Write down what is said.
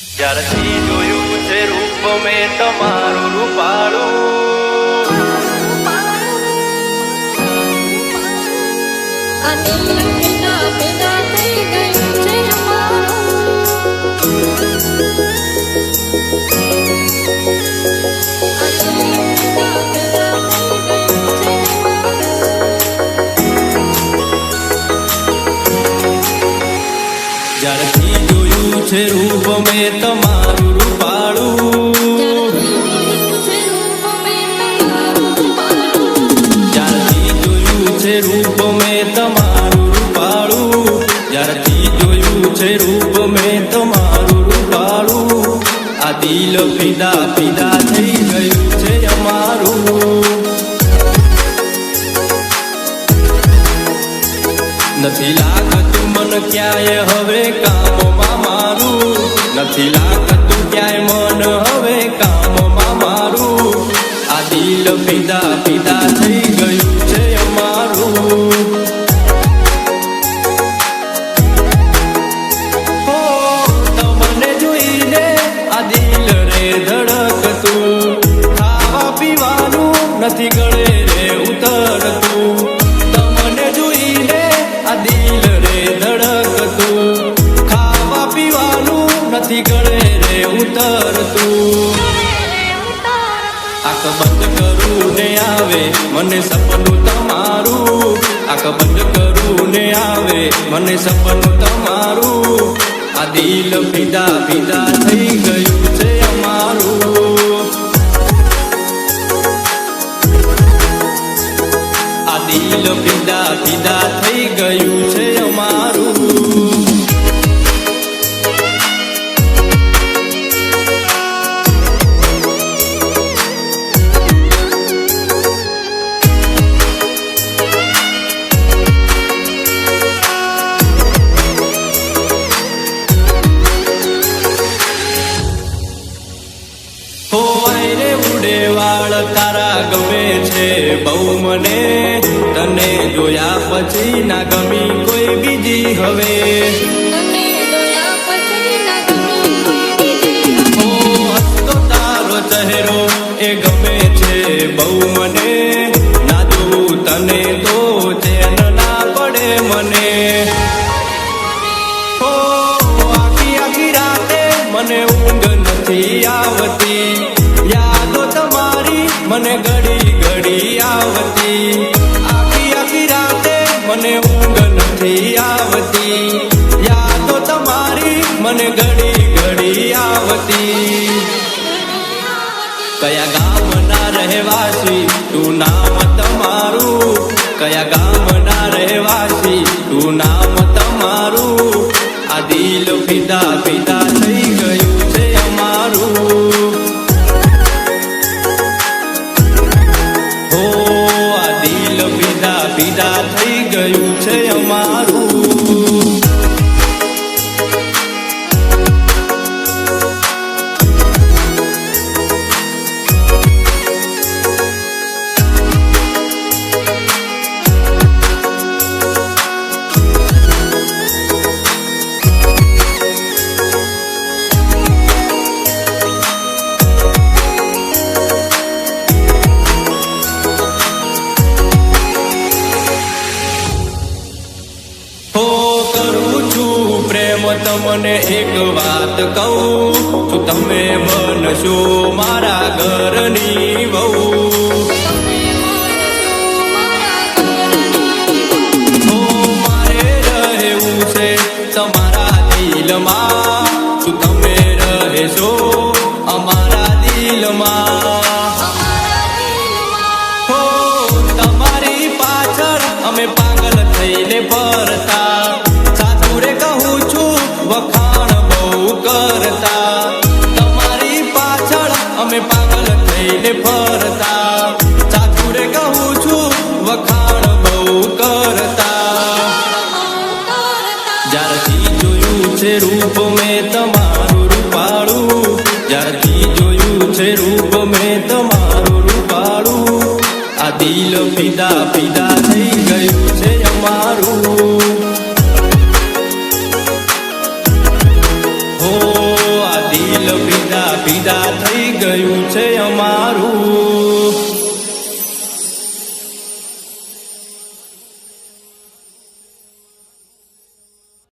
જ્યારથી જોયું છે રૂપ મેં તમારું રૂપાળું. થઈ ગયું છે રૂપ મેં તમારું રૂપાળું. જ્યારથી જોયું છે રૂપ મેં તમારું રૂપાળું, જ્યારથી જોયું છે રૂપ મેં તમારું રૂપાળું, આ દિલ પીડા પીડા થઈ ગયું છે અમારું. નથી લાગતું મન ક્યાંય હવે કામમાં મારું. નથી લાગતું ક્યાંય મન હવે કામમાં મારું. આ દિલ પીતા ફિદા થઈ ગયું છે અમારું. તમને જોઈને આ દિલ રે ધડકતું. ખાવા પીવાનું નથી ગળે રે ઉતરતું. બંધ કરું ને આવે, મને સપનું તમારું. આંખ બંધ કરું ને આવે, મને સપનું તમારું. આ દિલ ફિદા ફિદા થઈ ગયું. તારા ગમે છે બહુ મને તને જોયા પછી ના ગમી કોઈ બીજી હવે. હો તારો ચહેરો એ ગમે છે બહુ મને ના તને તો ચેન ના પડે મને. હો આખી આખી રાતે મને ઊંઘ નથી આવતી. મને ઘડી ઘડી આવતી. આખી આખી રાતે મને ઊંઘ નથી આવતી. યાદો તમારી, મને ઘડી ઘડી આવતી. કયા ગામના રહેવાસી, તું નામ તમારું? કયા ગામના રહેવાસી, તું નામ તમારું? આ દિલ ફિદા ફિદા થઈ ગયું થઈ ગયું છે તમને એક વાત કહું છું તમે બનશો મારા ઘરની વહુ? મારે રહેવું છે તમારા દિલમાં. શું તમે રહેશો અમારા દિલમાં? તમારી પાછળ અમે પાગલ થઈને અમે પાગલ થઈને ફરતા. ચાકુરે કહું છું, વખાણ બહુ કરતા. જ્યારથી જોયું છે રૂપ મેં તમારું રૂપાળું, જ્યારથી જોયું છે રૂપ મેં તમારું રૂપાળું. આ દિલ પીડા પીડા થઈ ગયું છે અમારું. પીડા થઈ ગયું છે અમારું.